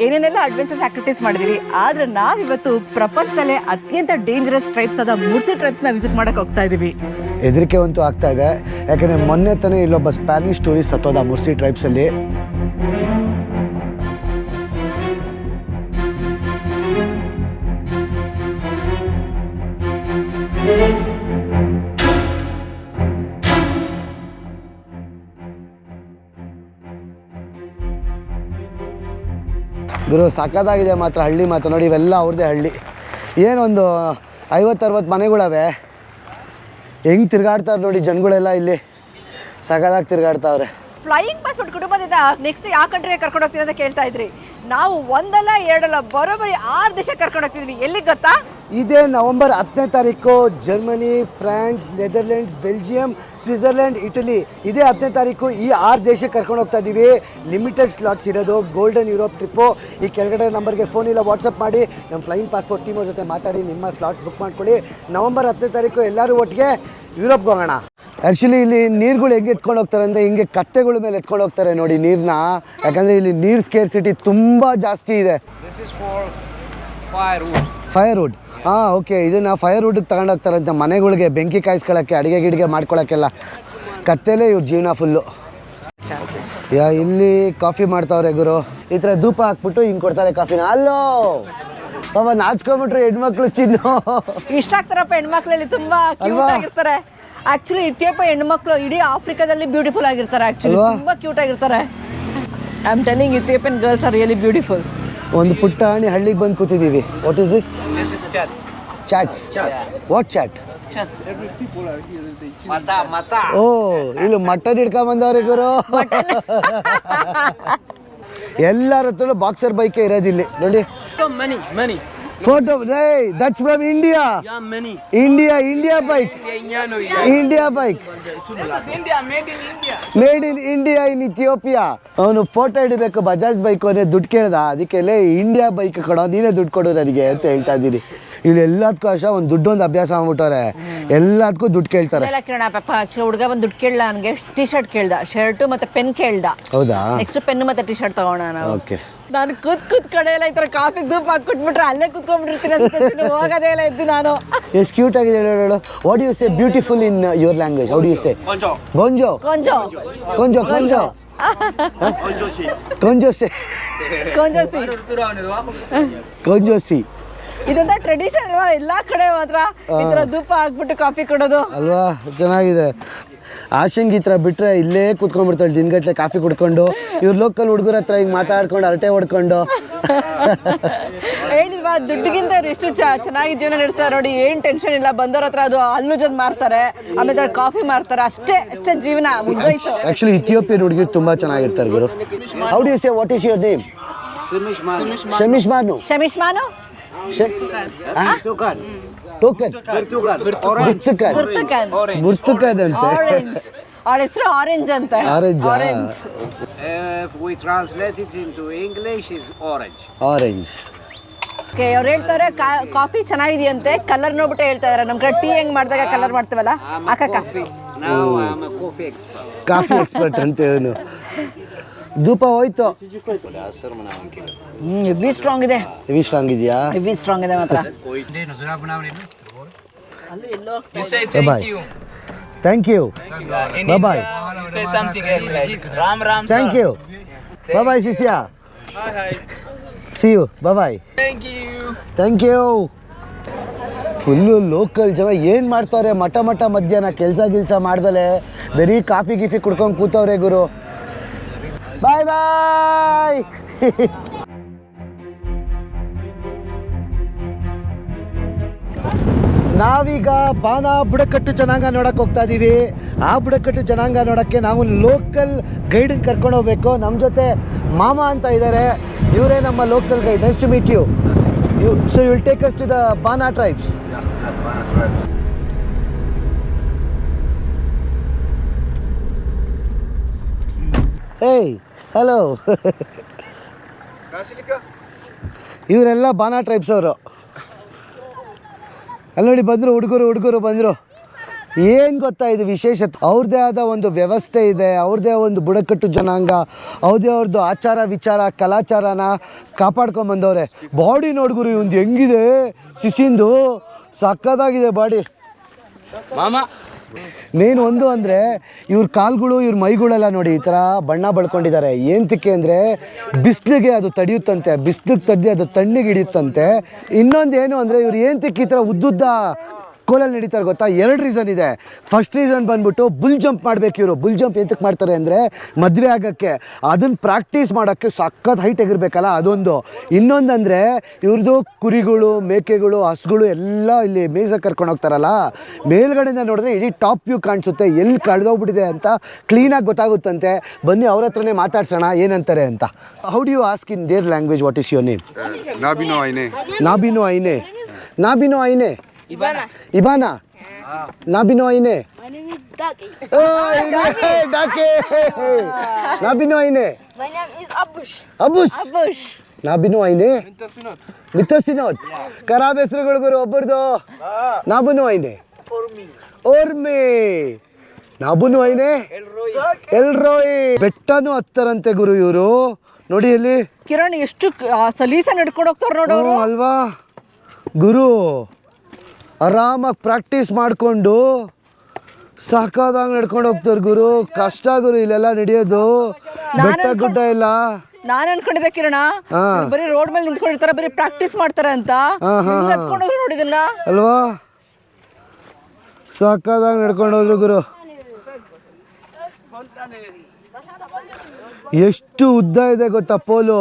ಏನೇನೆಲ್ಲ adventures activities ಮಾಡಿದೀವಿ ಆದ್ರೆ ನಾವಿವತ್ತು ಪ್ರಪಂಚದಲ್ಲೇ ಅತ್ಯಂತ ಡೇಂಜರಸ್ ಟ್ರೈಬ್ಸ್ ಆದ ಮುರ್ಸಿ ಟ್ರೈಬ್ಸ್ನ ವಿಸಿಟ್ ಮಾಡಕ್ ಹೋಗ್ತಾ ಇದೀವಿ. ಹೆದರಿಕೆ ಅಂತೂ ಆಗ್ತಾ ಇದೆ. ಯಾಕಂದರೆ ಮೊನ್ನೆ ತಾನೇ ಇಲ್ಲೊಬ್ಬ ಸ್ಪ್ಯಾನಿಷ್ ಟೂರಿಸ್ಟ್ ಸತ್ತೋದ ಮುರ್ಸಿ ಟ್ರೈಬ್ಸಲ್ಲಿ ಸಖತ್ತಾಗಿದೆ ಮಾತ್ರ ಹಳ್ಳಿ ಮಾತ್ರ ನೋಡಿ, ಇವೆಲ್ಲ ಅವ್ರದ್ದೇ ಹಳ್ಳಿ. ಏನೊಂದು ಐವತ್ತರವತ್ತು ಮನೆಗಳವೆ. ಹೆಂಗ್ ತಿರ್ಗಾಡ್ತಾವ್ರೆ ನೋಡಿ ಜನಗಳೆಲ್ಲ ಇಲ್ಲಿ. ಸಖತ್ತಾಗಿ ತಿರ್ಗಾಡ್ತಾವ್ರೆ. ಫ್ಲೈಯಿಂಗ್ ಪಾಸ್ಪೋರ್ಟ್ ಕುಟುಂಬದಿಂದ ನೆಕ್ಸ್ಟ್ ಯಾವ ಕಂಟ್ರಿಗೆ ಕರ್ಕೊಂಡು ಹೋಗ್ತೀವಿ ಅಂತ ಕೇಳ್ತಾ ಇದ್ರಿ. ನಾವು ಒಂದಲ್ಲ ಎರಡಲ್ಲ ಬರೋಬ್ಬರಿ ಆರು ದೇಶ ಕರ್ಕೊಂಡು ಹೋಗ್ತಿದ್ವಿ. ಎಲ್ಲಿಗೆ ಗೊತ್ತಾ? ಇದೇ ನವೆಂಬರ್ ಹತ್ತನೇ ತಾರೀಕು Germany, France, Netherlands, Belgium, Switzerland, Italy. ಇದೇ ಹತ್ತನೇ ತಾರೀಕು ಈ ಆರು ದೇಶಕ್ಕೆ ಕರ್ಕೊಂಡು ಹೋಗ್ತಾ ಇದ್ದೀವಿ ಲಿಮಿಟೆಡ್ ಸ್ಲಾಟ್ಸ್ ಇರೋದು. ಗೋಲ್ಡನ್ ಯುರೋಪ್ ಟ್ರಿಪ್ಪು ಈ ಕೆಳಗಡೆ ನಂಬರ್ಗೆ ಫೋನ್ ಇಲ್ಲ ವಾಟ್ಸಪ್ ಮಾಡಿ. ನಮ್ಮ ಫ್ಲೈಯಿಂಗ್ ಪಾಸ್ಪೋರ್ಟ್ ಟೀಮ್ ಜೊತೆ ಮಾತಾಡಿ, ನಿಮ್ಮ ಸ್ಲಾಟ್ಸ್ ಬುಕ್ ಮಾಡ್ಕೊಳ್ಳಿ. ನವೆಂಬರ್ ಹತ್ತನೇ ತಾರೀಕು ಎಲ್ಲರೂ ಒಟ್ಟಿಗೆ ಯುರೋಪ್ಗೆ ಹೋಗೋಣ. ಆ್ಯಕ್ಚುಲಿ ಇಲ್ಲಿ ನೀರುಗಳು ಹೆಂಗೆ ಎತ್ಕೊಂಡು ಹೋಗ್ತಾರೆ ಅಂದರೆ ಹಿಂಗೆ ಕತ್ತೆಗಳ ಮೇಲೆ ಎತ್ಕೊಂಡು ಹೋಗ್ತಾರೆ ನೋಡಿ ನೀರನ್ನ ಯಾಕಂದರೆ ಇಲ್ಲಿ ನೀರು ಸ್ಕೇರ್ಸಿಟಿ ತುಂಬ ಜಾಸ್ತಿ ಇದೆ. ಫೈರ್ವುಡ್ ಹಾಂ ಓಕೆ ಇದನ್ನು ಫೈರ್ವುಡ್ಗೆ ತಗೊಂಡೋಗ್ತಾರಂತೆ ಮನೆಗಳಿಗೆ ಬೆಂಕಿ ಕಾಯಿಸ್ಕೊಳ್ಳೋಕ್ಕೆ ಅಡುಗೆ ಗಿಡಿಗೆ ಮಾಡ್ಕೊಳಕ್ಕೆಲ್ಲ. ಕತ್ತೇಲೇ ಇವ್ರ ಜೀವನ ಫುಲ್ಲು ಯಾ ಇಲ್ಲಿ ಕಾಫಿ ಮಾಡ್ತಾವ್ರೆ ಗುರು. ಈ ಥರ ಧೂಪ ಹಾಕ್ಬಿಟ್ಟು ಹಿಂಗೆ ಕೊಡ್ತಾರೆ ಕಾಫಿನ ಅಲ್ಲೋ! ಪಾಪ ನಾಚ್ಕೊಂಬಿಟ್ರು ಹೆಣ್ಮಕ್ಳು ಚಿನ್ನು. ಇಷ್ಟ ಆಗ್ತಾರಪ್ಪ ಹೆಣ್ಮಕ್ಳಲ್ಲಿ ತುಂಬಾ ಕ್ಯೂಟ್? ಆಗಿರ್ತಾರೆ. ಆಕ್ಚುಲಿ ಇತ್ಯಪ್ಪ ಹೆಣ್ಮಕ್ಳು ಇಡೀ ಆಫ್ರಿಕಾದಲ್ಲಿ ಬ್ಯೂಟಿಫುಲ್ ಆಗಿರ್ತಾರೆ ಆಕ್ಚುಲಿ ತುಂಬ ತುಂಬಾ ಕ್ಯೂಟ್ ಆಗಿರ್ತಾರೆ. I am telling Ethiopian girls are really beautiful ಒಂದು ಪುಟ್ಟ ಹಣಿ ಹಳ್ಳಿಗೆ ಬಂದು ಕೂತಿದ್ದೀವಿ what is this This is chat. Chats what chat Chat. Every people are here. They mata, mata. ಓ ಇಲ್ಲಿ ಮಟನ್ ಹಿಡ್ಕೊಂಬಂದವ್ರೆ ಗುರು. ಎಲ್ಲರ ಹತ್ರ ಬಾಕ್ಸರ್ ಬೈಕೆ ಇರೋದಿಲ್ಲಿ. ನೋಡಿ. Photo that's from India. India India bike India bike India, made in India. Made in India in Ethiopia ಅವನು photo ಹಿಡಿಬೇಕು Bajaj bike ಅವನೇ ದುಡ್ಡು ಕೇಳ್ದ. ಅದಕ್ಕೆ ಲೇ ಇಂಡಿಯಾ ಬೈಕ್ ಕೊಡೋ ನೀನೇ ದುಡ್ಡು ಕೊಡು ನನಗೆ ಅಂತ ಹೇಳ್ತಾ ಇದ್ದೀನಿ. ಇಲ್ಲಿ ಎಲ್ಲದಕ್ಕೂ ಅಷ್ಟ ಒಂದು ದುಡ್ಡು ಒಂದು ಅಭ್ಯಾಸ ಆಗ್ಬಿಟ್ಟವ್ರೆ. ಎಲ್ಲದಕ್ಕೂ ದುಡ್ಡು ಕೇಳ್ತಾರೆ. ಕೇಳೋಣ ಪಾಪ ಹುಡುಗ ಬಂದು ದುಡ್ಡು ಕೇಳಲ್ಲ ನನಗೆ ಟಿ ಶರ್ಟ್ ಕೇಳ್ದ ಶರ್ಟ್ ಮತ್ತೆ ಪೆನ್ ಕೇಳ್ದ. ಹೌದಾ? ನೆಕ್ಸ್ಟ್ ಪೆನ್ ಮತ್ತೆ ಟಿ ಶರ್ಟ್ ತಗೋಣ ಓಕೆ ನಾನು ಕೂತ್ ಕೂತ್ ಕಡೆ ಎಲ್ಲ ಈ ತರ ಕಾಫಿ ಧೂಪ್ ಹಾಕ್ಬಿಟ್ಬಿಟ್ರೆ ಅಲ್ಲೇ ಕುತ್ಕೊಂಡ್ಬಿಟ್ಟಿರ್ತೀನಿ ಅನ್ಸುತ್ತೆ. ಹೋಗೋದೇ ಇಲ್ಲ ಇದ್ದು ನಾನು. ಎಷ್ಟು ಕ್ಯೂಟ್ ಆಗಿದೆ ಹೇಳು what you say beautiful in your language how do you say. ಗೊಂಜೋ ಕೊಂಜೋ ಕೊಂಜೋ ಕೊಂಜೋ shit. ಕೊಂಜೋಸಿ ಕೊಂಜೋಸಿ ಕೊಂಜೋಸಿ ಇದೊಂದ ಟ್ರೆಡಿಷನ್ ಅಲ್ವಾ? ಎಲ್ಲಾ ಕಡೆ ಮಾತ್ರ ಈ ಥರ ಧೂಪ ಹಾಕ್ಬಿಟ್ಟು ಕಾಫಿ ಕೊಡೋದು. ಅಲ್ವಾ? ಚೆನ್ನಾಗಿದೆ. ಆಶಂಗ್ ಈ ತರ ಬಿಟ್ಟರೆ ಇಲ್ಲೇ ಕುತ್ಕೊಂಡ್ಬಿಡ್ತಾಳೆ ದಿನಗಟ್ಟಲೆ ಕಾಫಿ ಕುಡ್ಕೊಂಡು. ಇವ್ರ ಲೋಕಲ್ ಹುಡುಗರ ಹತ್ರ ಹಿಂಗೆ ಮಾತಾಡ್ಕೊಂಡು ಅರಟೆ ಹೊಡ್ಕೊಂಡು. ಹೇಳಿಲ್ವಾ ದುಡ್ಡಿಗಿಂತ ಅವ್ರು ಎಷ್ಟು ಚ- ಚೆನ್ನಾಗಿ ಜೀವನ ನಡೆಸ್ತಾರೆ ನೋಡಿ ಏನ್ ಟೆನ್ಷನ್ ಇಲ್ಲ. ಬಂದವ್ರ ಹತ್ರ ಅದು ಹಲ್ಲು ಜೊತೆ ಮಾರ್ತಾರೆ ಆಮೇಲೆ ಕಾಫಿ ಮಾರ್ತಾರೆ. ಅಷ್ಟೇ ಅಷ್ಟೇ ಜೀವನ ಮುಗ್ದೋಯ್ತು. ಆ್ಯಕ್ಚುಲಿ ಇಥಿಯೋಪಿಯನ್ ಹುಡುಗಿರು ತುಂಬ ಚೆನ್ನಾಗಿರ್ತಾರೆ ಗುರು. How do you say what is your name ಶಮಿಶ್ ಮಾನು ಶಮಿಶ್ ಮಾನು ಟೋಕನ್ ಪುರ್ತಕನ್ ಬುರ್ತಕನ್ ಅಂತೆ ಆರೆಂಜ್ ಅವಳ ಹೆಸರು ಆರೆಂಜ್ ಅಂತ? Orange If we translate it into English, is orange. Orange okay ಅವ್ರು ಹೇಳ್ತಾರೆ ಕಾಫಿ ಚೆನ್ನಾಗಿದೆಯಂತೆ ಕಲರ್ ನೋಡ್ಬಿಟ್ಟು ಹೇಳ್ತಾ ಇದಾರೆ. ನಮ್ ಕಡೆ ಟೀ ಹೆಂಗ್ ಮಾಡಿದಾಗ ಕಲರ್ ಮಾಡ್ತೀವಲ್ಲ? ಅಕ್ಕ coffee. Now I'm a coffee expert ಅಂತ ಧೂಪ ಹೋಯ್ತು. ಹ್ಮ್ ಹೆವಿ ಸ್ಟ್ರಾಂಗ್ ಇದೆ. ಹೆವಿ ಸ್ಟ್ರಾಂಗ್ ಇದೆಯಾ? ಹೆವಿ ಸ್ಟ್ರಾಂಗ್ ಇದೆ ಮಾತ್ರ. Bye thank you bye. Thank you bye ಶಿಷ್ಯ see you bye. Thank you full local ಜನ ಏನು ಮಾಡ್ತಾವ್ರೆ ಮಠ ಮಠ ಮಧ್ಯಾಹ್ನ ಕೆಲಸ ಗಿಲ್ಸ ಮಾಡ್ದಲೆ ಬರೀ ಕಾಫಿ ಗಿಫಿ ಕುಡ್ಕೊಂಡು ಕೂತವ್ರೆ ಗುರು. ಬಾಯ್ ನಾವೀಗ ಬಾನ ಬುಡಕಟ್ಟು ಜನಾಂಗ ನೋಡಕ್ಕೆ ಹೋಗ್ತಾ ಇದ್ದೀವಿ ಆ ಬುಡಕಟ್ಟು ಜನಾಂಗ ನೋಡೋಕ್ಕೆ ನಾವು ಲೋಕಲ್ ಗೈಡನ್ನ ಕರ್ಕೊಂಡು ಹೋಗ್ಬೇಕು. ನಮ್ಮ ಜೊತೆ ಮಾಮ ಅಂತ ಇದ್ದಾರೆ ಇವರೇ ನಮ್ಮ local guide next meet you you so will take us to the Banna tribes hey hello ಇವರೆಲ್ಲ ಬಾನಾ ಟ್ರೈಬ್ಸ್ ಅವರು. ಅಲ್ಲಿ ನೋಡಿ ಬಂದರು ಹುಡುಗರು ಹುಡುಗರು ಬಂದರು. ಏನು ಗೊತ್ತಾ ಇದು ವಿಶೇಷತೆ ಅವ್ರದ್ದೇ ಆದ ಒಂದು ವ್ಯವಸ್ಥೆ ಇದೆ ಅವ್ರದ್ದೇ ಒಂದು ಬುಡಕಟ್ಟು ಜನಾಂಗ ಅವ್ರದೇ ಅವ್ರದ್ದು ಆಚಾರ ವಿಚಾರ ಕಲಾಚಾರನ ಕಾಪಾಡ್ಕೊಂಬಂದವ್ರೆ ಬಾಡಿ ನೋಡ್ಗುರು ಇವಂದು ಹೆಂಗಿದೆ? ಸಿಸಿಂದು ಸಕ್ಕದಾಗಿದೆ ಬಾಡಿ Mama. ಮೇನ್ ಒಂದು ಅಂದರೆ ಇವ್ರ ಕಾಲ್ಗಳು, ಇವ್ರ ಮೈಗಳೆಲ್ಲ ನೋಡಿ ಈ ಥರ ಬಣ್ಣ ಬಳ್ಕೊಂಡಿದ್ದಾರೆ. ಏಂತಕ್ಕೆ ಅಂದರೆ ಬಿಸಿಲಿಗೆ ಅದು ತಡೆಯುತ್ತಂತೆ, ಬಿಸಿಲಿಗೆ ತಡೆದು ಅದು ತಣ್ಣಿಗೆ ಹಿಡಿಯುತ್ತಂತೆ. ಇನ್ನೊಂದು ಏನು ಅಂದರೆ ಇವ್ರು ಏಂತಕ್ಕೆ ಈ ಥರ ಉದ್ದುದ್ದ ಕೋಲಲ್ಲಿ ನಡೀತಾರೆ ಗೊತ್ತಾ? ಎರಡು ರೀಸನ್ ಇದೆ. ಫಸ್ಟ್ ರೀಸನ್ ಬಂದ್ಬಿಟ್ಟು ಬುಲ್ ಜಂಪ್ ಮಾಡಬೇಕು ಇವರು. ಬುಲ್ ಜಂಪ್ ಎಂತಕ್ಕೆ ಮಾಡ್ತಾರೆ ಅಂದರೆ ಮದುವೆ ಆಗೋಕ್ಕೆ. ಅದನ್ನು ಪ್ರಾಕ್ಟೀಸ್ ಮಾಡೋಕ್ಕೆ ಸಖತ್ ಹೈಟ್ ಎಗಿರ್ಬೇಕಲ್ಲ ಅದೊಂದು. ಇನ್ನೊಂದಂದರೆ ಇವ್ರದ್ದು ಕುರಿಗಳು ಮೇಕೆಗಳು ಹಸುಗಳು ಎಲ್ಲ ಇಲ್ಲಿ ಮೇಸ ಕರ್ಕೊಂಡು ಹೋಗ್ತಾರಲ್ಲ? ಮೇಲ್ಗಡೆಯಿಂದ ನೋಡಿದ್ರೆ ಇಡೀ ಟಾಪ್ ವ್ಯೂ ಕಾಣಿಸುತ್ತೆ. ಎಲ್ಲಿ ಕಳೆದೋಗ್ಬಿಟ್ಟಿದೆ ಅಂತ ಕ್ಲೀನಾಗಿ ಗೊತ್ತಾಗುತ್ತಂತೆ. ಬನ್ನಿ ಅವ್ರ ಹತ್ರನೇ ಮಾತಾಡ್ಸೋಣ. ಏನಂತಾರೆ ಅಂತ. How do you ask in their language what is your name ನಾಬಿನೋ ಐನೆ. ನಾಬಿನೋ ಐನೆ. ನಾಬಿನೋ ಐನೆ. ಇಬಾನಾ Ibana. ಐನೆ My name is Ducky. ಓ, ಐನೆ, ಡಾಕೆ ನಾಬಿನೋ ಐನೆ My name is Abush. Abush Abush. ನಾಬಿನೋ ಐನೆ ಮಿತ್ತಸಿನೋತ್ ಖರಾಬ್ ಹೆಸರುಗಳು ಗುರು ಒಬ್ಬರದು ನಾಬುನು ಐನೆ ಓರ್ಮೆ ನಾಬುನು ಐನೆ ಎಲ್ರೋಯ್ ಬೆಟ್ಟನು ಹತ್ತರಂತೆ ಗುರು ಇವರು. ನೋಡಿ ಇಲ್ಲಿ. ಕಿರಣ್ ಎಷ್ಟು ಆ, ಸಲೀಸ ನಡ್ಕೊಂಡು ಹೋಗ್ತಾರ ನೋಡೋ ಅಲ್ವಾ? ಗುರು ಆರಾಮಾಗಿ ಪ್ರಾಕ್ಟೀಸ್ ಮಾಡಿಕೊಂಡು ಸಾಕಾದಾಗ ನಡ್ಕೊಂಡು ಹೋಗ್ತಾರೆ ಗುರು. ಕಷ್ಟ ಗುರು ಇಲ್ಲೆಲ್ಲ ನಡೆಯೋದು. ಬೆಟ್ಟ ಗುಡ್ಡ ಇಲ್ಲ ನಾನು ಅನ್ಕೊಂಡಿದ್ದೆ ಕಿರಣ. ಬರೀ ರೋಡ್ ಮೇಲೆ ನಿಂತ್ಕೊಂಡಿರ್ತಾರೆ ಬರೀ ಪ್ರಾಕ್ಟೀಸ್ ಮಾಡ್ತಾರೆ ಅಂತ. ನೋಡಿದನ್ನ ಅಲ್ವಾ? ಸಾಕಾದಾಗ ನಡ್ಕೊಂಡು ಹೋದ್ರು ಗುರು. ಎಷ್ಟು ಉದ್ದ ಇದೆ ಗೊತ್ತಾ ಪೋಲು?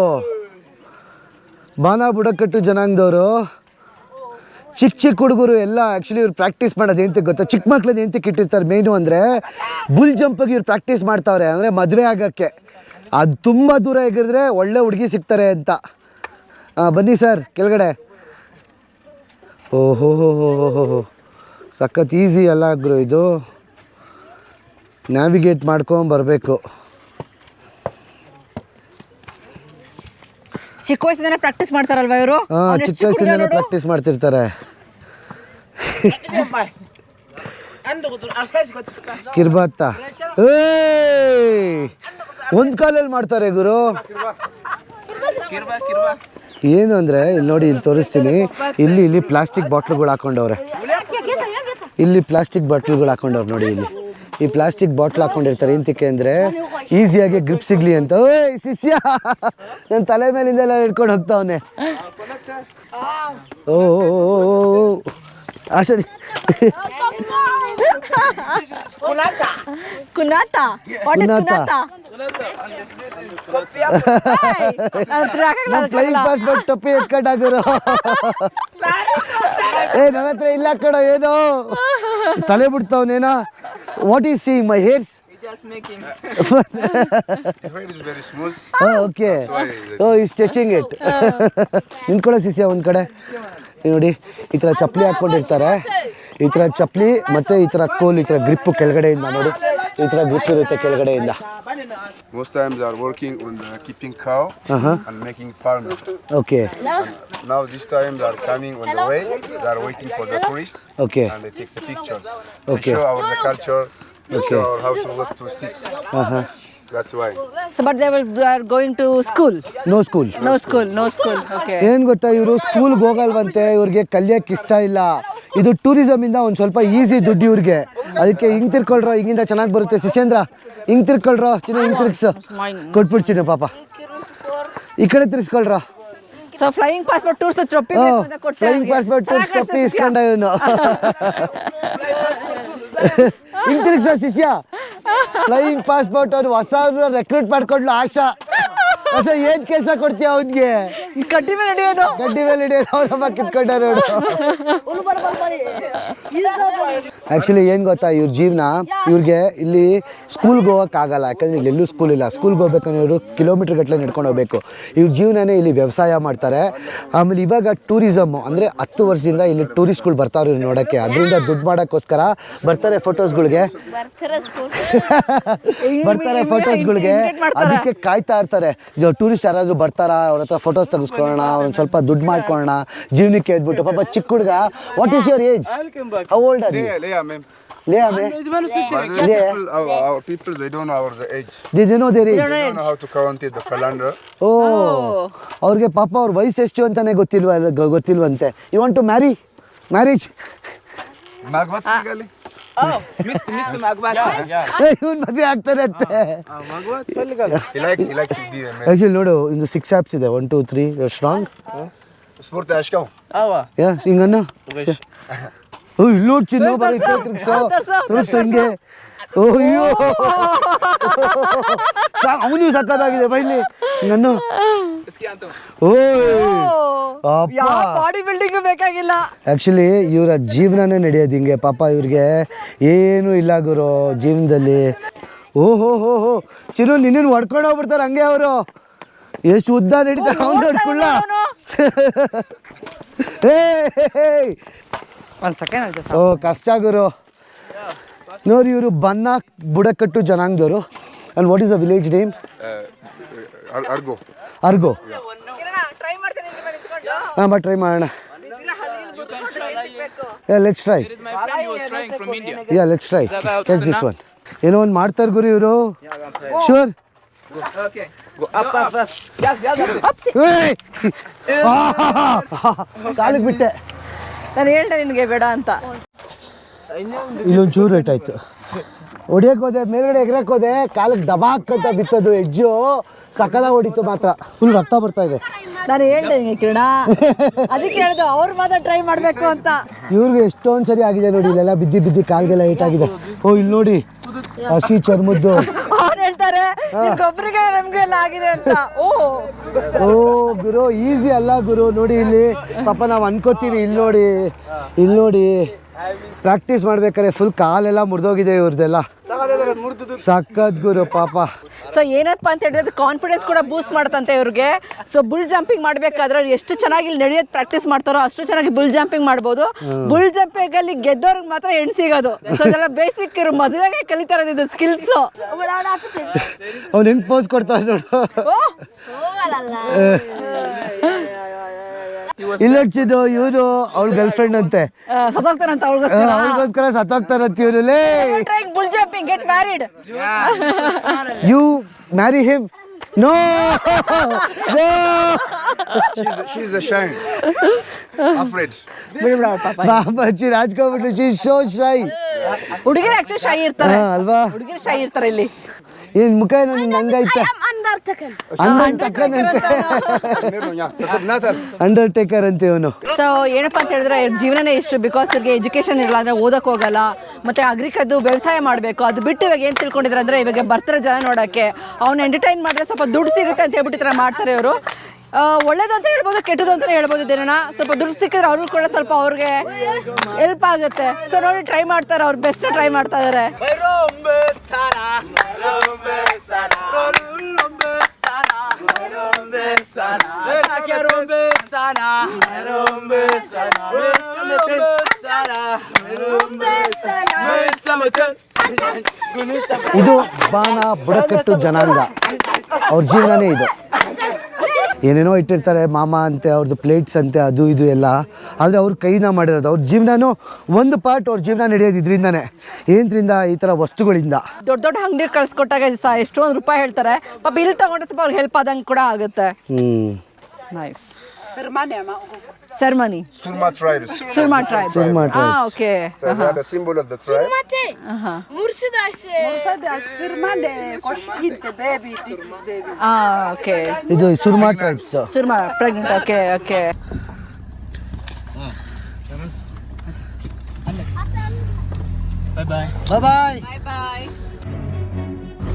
ಬಾನ ಬುಡಕಟ್ಟು ಜನಾಂಗದವರು. ಚಿಕ್ಕ ಚಿಕ್ಕ ಹುಡುಗರು ಎಲ್ಲ ಆ್ಯಕ್ಚುಲಿ ಇವ್ರು ಪ್ರಾಕ್ಟೀಸ್ ಮಾಡೋದು ಏನಂತ ಗೊತ್ತಾ? ಚಿಕ್ಕ ಮಕ್ಳನ್ನ ಏನಂತ ಇಟ್ಟಿರ್ತಾರೆ ಮೇನು ಅಂದರೆ ಬುಲ್ ಜಂಪಿಗೆ ಇವ್ರು ಪ್ರಾಕ್ಟೀಸ್ ಮಾಡ್ತಾವ್ರೆ, ಅಂದರೆ ಮದುವೆ ಆಗೋಕ್ಕೆ. ಅದು ತುಂಬ ದೂರ ಹೇಗಿದ್ರೆ ಒಳ್ಳೆ ಹುಡುಗಿ ಸಿಗ್ತಾರೆ ಅಂತ. ಬನ್ನಿ ಸರ್ ಕೆಳಗಡೆ. ಓಹೋ, ಹೋ ಹೋ ಹೋ ಹೋ ಸಖತ್ ಈಸಿ ಅಲ್ಲ ಗುರು ಇದು. ನ್ಯಾವಿಗೇಟ್ ಮಾಡ್ಕೊಂಡು ಬರಬೇಕು. ಚಿಕ್ಕ ವಯಸ್ಸಿಂದನೇ ಪ್ರಾಕ್ಟೀಸ್ ಮಾಡ್ತಾರಲ್ವಾ ಇವರು? ಹಾಂ ಚಿಕ್ಕ ವಯಸ್ಸಿಂದ ಪ್ರಾಕ್ಟೀಸ್ ಮಾಡ್ತಿರ್ತಾರೆ. ಕಿರ್ಬಾತ್ತ ಏಯ್! ಒಂದು ಕಾಲಲ್ಲಿ ಮಾಡ್ತಾರೆ ಗುರು. ಏನು ಅಂದ್ರೆ ಇಲ್ಲಿ ನೋಡಿ ಇಲ್ಲಿ ತೋರಿಸ್ತೀನಿ. ಇಲ್ಲಿ ಇಲ್ಲಿ ಪ್ಲಾಸ್ಟಿಕ್ ಬಾಟ್ಲುಗಳು ಹಾಕೊಂಡವ್ರೆ. ಇಲ್ಲಿ ಪ್ಲಾಸ್ಟಿಕ್ ಬಾಟ್ಲುಗಳು ಹಾಕೊಂಡವ್ರು ನೋಡಿ ಇಲ್ಲಿ. ಈ ಪ್ಲಾಸ್ಟಿಕ್ ಬಾಟ್ಲ್ ಹಾಕೊಂಡಿರ್ತಾರೆ ಎಂತಕ್ಕೆ ಅಂದರೆ ಈಸಿಯಾಗಿ ಗ್ರಿಪ್ ಸಿಗ್ಲಿ ಅಂತ. ಓಯ್ ಶಿಷ್ಯ! ನನ್ನ ತಲೆ ಮೇಲಿಂದೆಲ್ಲ ಹಿಡ್ಕೊಂಡು ಹೋಗ್ತಾವನೆ. ಓ ಆಶಾ ಕುನಾತ. ವಾಟ್ ಇಸ್ ಕುನಾತ. ಕುನಾತ? ನಮ್ಮ ಫ್ಲೈಯಿಂಗ್ ಪಾಸ್ ಬಟ್ ಟಪ್ಪಿ ಎತ್ಕೊಂಡಾಗರು ಏ ನನ್ನ ಹತ್ರ ಇಲ್ಲ ಕಡ ಏನೋ. ತಲೆ ಬಿಡ್ತಾವನೇನೋ. What is see my hairs The hair is very smooth. Okay oh is touching it ನಿಂತ್ಕೊಳ್ಳೋ ಶಿಷ್ಯ ಒಂದು ಕಡೆ. ಇಲ್ಲಿ ನೋಡಿ ಈ ಥರ ಚಪ್ಪಲಿ ಹಾಕ್ಕೊಂಡಿರ್ತಾರೆ. ಈ ಥರ ಚಪ್ಪಲಿ ಮತ್ತು ಈ ಥರ ಕೋಲ್ ಈ ಥರ ಗ್ರಿಪ್ಪು ಕೆಳಗಡೆಯಿಂದ ನೋಡಿ. ಈ ಥರ ಗ್ರಿಪ್ ಇರುತ್ತೆ ಕೆಳಗಡೆಯಿಂದ Most times they working working on keeping keeping cow and making farm okay Now this time they are coming on the way. They are waiting for the tourists okay and they take the pictures okay They show our the culture. They Okay. show our how to work to stick. ಹಾಂ ಹಾಂ That's why. So but they they are going to school no school no school no school okay ಏನು ಗೊತ್ತಾ ಇವರು ಸ್ಕೂಲ್ಗೆ ಹೋಗಲ್ವಂತೆ ಇವ್ರಿಗೆ ಕಲಿಯಕ್ಕೆ ಇಷ್ಟ ಇಲ್ಲ ಇದು ಟೂರಿಸಮ್ ಇಂದ ಒಂದು ಸ್ವಲ್ಪ ಈಸಿ ದುಡ್ಡು ಇವ್ರಿಗೆ. ಅದಕ್ಕೆ ಹಿಂಗ್ ತಿರ್ಕೊಳ್ರ ಹಿಂಗಿಂದ ಚೆನ್ನಾಗಿ ಬರುತ್ತೆ. ಶಿಶೇಂದ್ರ ಹಿಂಗ್ ತಿರ್ಕೊಳ್ರೋ ಚಿನ್ನ ಹಿಂಗ್ ತಿರ್ಗ್ಸು. ಕೊಟ್ಬಿಡ್ತೀನಿ ಪಾಪ. ಈ ಕಡೆ ತಿರ್ಸ್ಕೊಳ್ರೋ ಸೊ ಫ್ಲೈಯಿಂಗ್ ಪಾಸ್ಪೋರ್ಟ್ ಟೂರ್ಸ್ ಟ್ರೊಪ್ಪಿ ಫ್ಲೈಯಿಂಗ್ ಪಾಸ್ಪೋರ್ಟ್ ಟಪ್ಪಿ ಇಸ್ಕೊಂಡ ಇವನು. ಹಿಂಗ್ ತಿರ್ಗ್ಸ ಶಿಷ್ಯ. ಫ್ಲೈಯಿಂಗ್ ಪಾಸ್ಪೋರ್ಟ್ ಅವ್ರು ಹೊಸ ರೆಕ್ರೂಟ್ ಮಾಡ್ಕೊಂಡ್ಲು ಆಶಾ. ಹೊಸ ಏನ್ ಕೆಲಸ ಕೊಡ್ತೀಯ ಅವನ್ಗೆ? ಕಟ್ಟಿ ಮೇಲೆ ನಡೆಯೋದು ಗಡ್ಡಿ ಮೇಲೆ ಹಿಡಿಯೋದು ಅವ್ರಮ್ಮ ಕಿತ್ಕೊಂಡ ನೋಡು. ಆಕ್ಚುಲಿ ಏನು ಗೊತ್ತಾ ಇವ್ರ ಜೀವನ ಇವ್ರಿಗೆ ಇಲ್ಲಿ ಸ್ಕೂಲ್ಗೆ ಆಗಲ್ಲ. ಯಾಕಂದ್ರೆ ಇಲ್ಲಿ ಎಲ್ಲೂ ಸ್ಕೂಲ್ ಇಲ್ಲ. ಸ್ಕೂಲ್ಗೆ ಹೋಗ್ಬೇಕಂದ್ರೆ ಇವರು ಕಿಲೋಮೀಟರ್ ಗಟ್ಟಲೆ ನಡ್ಕೊಂಡು ಹೋಗ್ಬೇಕು. ಇವ್ರ ಜೀವನನೇ ಇಲ್ಲಿ ವ್ಯವಸಾಯ ಮಾಡ್ತಾರೆ. ಆಮೇಲೆ ಇವಾಗ ಟೂರಿಸಮ್ ಅಂದ್ರೆ ಹತ್ತು ವರ್ಷದಿಂದ ಇಲ್ಲಿ ಟೂರಿಸ್ಟ್ಗಳು ಬರ್ತಾವ್ರು ಇವ್ರು ನೋಡಕ್ಕೆ. ಅದರಿಂದ ದುಡ್ಡು ಮಾಡೋಕ್ಕೋಸ್ಕರ ಬರ್ತಾರೆ ಫೋಟೋಸ್ಗಳಿಗೆ ಬರ್ತಾರೆ ಫೋಟೋಸ್ಗಳಿಗೆ ಅದಕ್ಕೆ ಕಾಯ್ತಾ ಇರ್ತಾರೆ. ಟೂರಿಸ್ಟ್ ಯಾರಾದರೂ ಬರ್ತಾರಾ ಅವ್ರ ಹತ್ರ ಫೋಟೋಸ್ ತೆಗೆಸ್ಕೊಳ್ಳೋಣ ಅವ್ರನ್ನ ಸ್ವಲ್ಪ ದುಡ್ಡು ಮಾಡ್ಕೊಳ್ಳೋಣ ಜೀವನಕ್ಕೆ ಹೇಳ್ಬಿಟ್ಟು ಪಾಪ ಚಿಕ್ಕ ಹುಡುಗ what is your age how old are you Leah, Leah, ma'am. ಲೇ ಆಮೆ But these Yeah. people, our, our people, they don't know our age. No they're They don't know how to count the calendar. ಓ ಅವ್ರಿಗೆ ಪಾಪ ಅವ್ರ ವಯಸ್ಸು ಎಷ್ಟು ಅಂತಾನೆ ಗೊತ್ತಿಲ್ವ ಗೊತ್ತಿಲ್ವಂತೆ. You want to marry marriage Gali? Mr. Mr. Magbat. ಇವನ್ ಮದುವೆ ಆಗ್ತಾರೆ ಅಂತೆ He like, he like to be a man. Actually ನೋಡು ಇಂದು ಸಿಕ್ಸ್ ಆ್ಯಪ್ಸ್ ಇದೆ one two three strong Sport Ashkau. Awa. ಯಾ ಹಿಂಗನ್ನ ಓ ಇಲ್ಲಿ ನೋಡ್ ಚಿನ್ನು ಬರೀ ತಿರ್ಗ್ಸೋ ತಿರ್ಗ್ಸೋ ಹಿಂಗೆ ಅಯ್ಯೋ. ಅವನು ಸಕ್ಕತ್ತಾಗಿದೆ ಬೈಲಿ. ಅಪ್ಪ. ಬಾಡಿ ಬಿಲ್ಡಿಂಗ್ ಬೇಕಾಗಿಲ್ಲ. ಆಕ್ಚುಲಿ ಇವರ ಜೀವನನೇ ನಡೆಯೋದು ಹಿಂಗೆ. ಪಾಪ ಇವ್ರಿಗೆ ಏನು ಇಲ್ಲ ಗುರು ಜೀವನದಲ್ಲಿ. ಓಹೋ ಹೋ ಹೋ ಚಿರು ನಿನ್ನ ಹೊಡ್ಕೊಂಡು ಹೋಗ್ಬಿಡ್ತಾರೆ ಹಂಗೆ ಅವರು. ಎಷ್ಟು ಉದ್ದ ನಡೀತಾರೆ ಅವ್ನು ನೋಡ್ಕೊಳ್ಳ. ಒಂದ್ ಸೆಕೆಂಡ್ ಓ ಕಷ್ಟ ಗುರು. ನೋಡಿ ಇವರು ಬನ್ನ ಬುಡಕಟ್ಟು ಜನಾಂಗದವರು. And what is the village name ಅರ್ಗೋ. Try ಹಾಂ ಬಟ್ ಟ್ರೈ ಮಾಡೋಣ. Yeah let's try My friend, he was trying from India. Yeah let's try guess this one ಏನೋ ಒಂದು ಮಾಡ್ತಾರೆ ಗುರು ಇವರು. Sure Okay. ಕಾಲಿಗೆ ಬಿಟ್ಟೆ. ನಾನು ಹೇಳ್ದೆ ನಿನಗೆ ಬೇಡ ಅಂತ. ಇಲ್ಲೊಂದು ಚೂರು ರೇಟ್ ಆಯ್ತು. ಹೊಡಿಯಕ್ಕೆ ಹೋದೆ ಮೇಲ್ಗಡೆ ಎಗ್ರಕ್ಕೆ ಹೋದೆ ಕಾಲಕ್ಕೆ ದಬಾಕ್ ಅಂತ ಬಿತ್ತದು ಹೆಜ್ಜು ಸಕಲ ಹೊಡಿತು ಮಾತ್ರ. ಫುಲ್ ರಕ್ತ ಬರ್ತಾ ಇದೆ. ನಾನು ಹೇಳ್ದೆ ನಿಮಗೆ ಕಿರಣ. ಅದಕ್ಕೆ ಹೇಳ್ದು ಅವ್ರ ಮಾತ್ರ ಟ್ರೈ ಮಾಡಬೇಕು ಅಂತ. ಇವ್ರಿಗೆ ಎಷ್ಟೊಂದು ಸರಿ ಆಗಿದೆ ನೋಡಿ ಇಲ್ಲೆಲ್ಲ ಬಿದ್ದಿ ಬಿದ್ದಿ ಕಾಲ್ಗೆಲ್ಲ ಏಟಾಗಿದೆ. ಆಗಿದೆ ಓ ಇಲ್ಲಿ ನೋಡಿ ಹಸಿ ಚರ್ಮದ್ದು. ಹೇಳ್ತಾರೆ ಒಬ್ಬರಿಗೆ ನಮ್ಗೆ ಎಲ್ಲ ಆಗಿದೆ ಅಂತ. ಓ. ಓ ಗುರು ಈಸಿ ಅಲ್ಲ ಗುರು. ನೋಡಿ ಇಲ್ಲಿ ಪಾಪ ನಾವು ಅನ್ಕೋತೀವಿ ಇಲ್ಲಿ ನೋಡಿ ಇಲ್ಲಿ ನೋಡಿ ಪ್ರಾಕ್ಟೀಸ್ ಮಾಡ್ಬೇಕಾದ್ರೆ ಫುಲ್ ಕಾಲೆಲ್ಲ ಮುರಿದೋಗಿದೆ ಇವ್ರದ್ದೆಲ್ಲ ಸಖತ್ ಗುರು ಪಾಪ. ಸೊ ಏನಪ್ಪ ಅಂತ ಹೇಳಿದ್ರೆ ಕಾನ್ಫಿಡೆನ್ಸ್ ಕೂಡ ಬೂಸ್ಟ್ ಮಾಡುತ್ತಂತೆ ಇವ್ರಿಗೆ. ಸೊ ಬುಲ್ ಜಂಪಿಂಗ್ ಮಾಡ್ಬೇಕಾದ್ರೆ ಎಷ್ಟು ಚೆನ್ನಾಗಿ ಇಲ್ಲಿ ನಡೆಯೋದು ಪ್ರಾಕ್ಟೀಸ್ ಮಾಡ್ತಾರೋ ಅಷ್ಟು ಚೆನ್ನಾಗಿ ಬುಲ್ ಜಂಪಿಂಗ್ ಮಾಡ್ಬೋದು. ಬುಲ್ ಜಂಪಿಂಗ್ ಅಲ್ಲಿ ಗೆದ್ದವ್ರಿಗೆ ಮಾತ್ರ ಹೆಣ್ ಸಿಗೋದು. ಸೊ ಇದೆಲ್ಲ ಬೇಸಿಕ್ ಇರೋ ಮದುವೆಗೆ ಕಲಿತಾ ಇರೋದು ಇದು ಸ್ಕಿಲ್ಸ್? ಅವ್ನು ಹೆಂಗ್ ಪೋಸ್ ಕೊಡ್ತಾನೆ ನೋಡು. ಇಲ್ಲ ಹಚ್ಚಿದ್ದು ಇವನು ಅವ್ಳ ಗರ್ಲ್ ಫ್ರೆಂಡ್ ಅಂತೆ. ಸತ್ತೋಗ್ತಾರಂತ ಅವ್ಳಿಗೋಸ್ಕರ ಸತ್ತೋಗ್ತಾರಂತ ಇವನು ಲೇ. Trying get married you marry him no Babaji ರಾಜ್ಕೋಬಿಟ್ಟು ಶಿ ಶೋ ಶೈ ಹುಡುಗಿರು ಆಕ್ಚುಲಿ ಶೈ ಇರ್ತಾರೆ. ಅಲ್ವಾ? ಹುಡುಗಿರು ಶೈ ಇರ್ತಾರೆ ಇಲ್ಲಿ. ಏನ್ ಮುಖ ಏನೋ ನಿಂಗೆ ಹಂಗೈತೆ I'm undertaken. ಅಂಡರ್ ಟೇಕರ್ ಅಂತೆ. ಇವನು. ಸೊ ಏನಪ್ಪಾ ಅಂತ ಹೇಳಿದ್ರೆ ಇವ್ರ ಜೀವನನೇ ಇಷ್ಟು ಬಿಕಾಸ್ ಇವ್ರಿಗೆ ಎಜುಕೇಶನ್ ಇರಲ್ಲ ಅಂದ್ರೆ ಓದಕ್ ಹೋಗಲ್ಲ. ಮತ್ತೆ ಅಗ್ರಿಕಲ್ದು ವ್ಯವಸಾಯ ಮಾಡಬೇಕು. ಅದು ಬಿಟ್ಟು ಇವಾಗ ಏನು ತಿಳ್ಕೊಂಡಿದ್ರೆ ಅಂದ್ರೆ ಇವಾಗ ಬರ್ತಾರೆ ಜನ ನೋಡಕ್ಕೆ. ಅವ್ನು ಎಂಟರ್ಟೈನ್ ಮಾಡಿದ್ರೆ ಸ್ವಲ್ಪ ದುಡ್ಡು ಸಿಗುತ್ತೆ ಅಂತ ಹೇಳ್ಬಿಟ್ಟು ಈ ಥರ ಮಾಡ್ತಾರೆ ಇವರು. ಒಳ್ಳೇದು ಅಂತ ಹೇಳ್ಬೋದು ಕೆಟ್ಟದು ಅಂತ ಹೇಳ್ಬೋದು ದಿನನ ಸ್ವಲ್ಪ ದುಡ್ಡು ಸಿಕ್ಕಿದ್ರೆ ಅವ್ರಿಗೂ ಕೂಡ ಸ್ವಲ್ಪ ಅವ್ರಿಗೆ ಹೆಲ್ಪ್ ಆಗುತ್ತೆ. ಸೊ ನೋಡಿ ಟ್ರೈ ಮಾಡ್ತಾರೆ, ಅವ್ರು ಬೆಸ್ಟ್ ಟ್ರೈ ಮಾಡ್ತಾ ಇದಾರೆ. ಇದು ಬಾಣ ಬುಡಕಟ್ಟು ಜನಾಂಗ. ಅವ್ರ ಜೀವನನೇ ಇದು. ಏನೇನೋ ಇಟ್ಟಿರ್ತಾರೆ ಮಾಮ ಅಂತೆ ಅವ್ರದ್ದು ಪ್ಲೇಟ್ಸ್ ಅಂತೆ ಅದು ಇದು ಎಲ್ಲ. ಆದರೆ ಅವ್ರ ಕೈನ ಮಾಡಿರೋದು ಅವ್ರ ಜೀವನನೂ ಒಂದು ಪಾರ್ಟ್ ಅವ್ರ ಜೀವನ ನಡೆಯೋದು ಇದರಿಂದನೇ ಏನರಿಂದ ಈ ಥರ ವಸ್ತುಗಳಿಂದ? ದೊಡ್ಡ ದೊಡ್ಡ ಅಂಗಡಿ ಕಳ್ಸಿಕೊಟ್ಟಾಗ ಸ ಎಷ್ಟೊಂದು ರೂಪಾಯಿ ಹೇಳ್ತಾರೆ. ಪಾಪ ಇಲ್ಲಿ ತಗೊಂಡ್ರೆ ಸ್ವಲ್ಪ ಅವ್ರಿಗೆ ಹೆಲ್ಪ್ ಆದಂಗೆ ಕೂಡ ಆಗುತ್ತೆ. ಹ್ಞೂ nice ceremony Surma tribes. Surma tribe Surma ಹಾ tribes. Okay So they are the symbol of the tribe. Mate. Mursida ಹಾ ಓಕೆ ಇದು Surma tribes Surma pregnant okay okay bye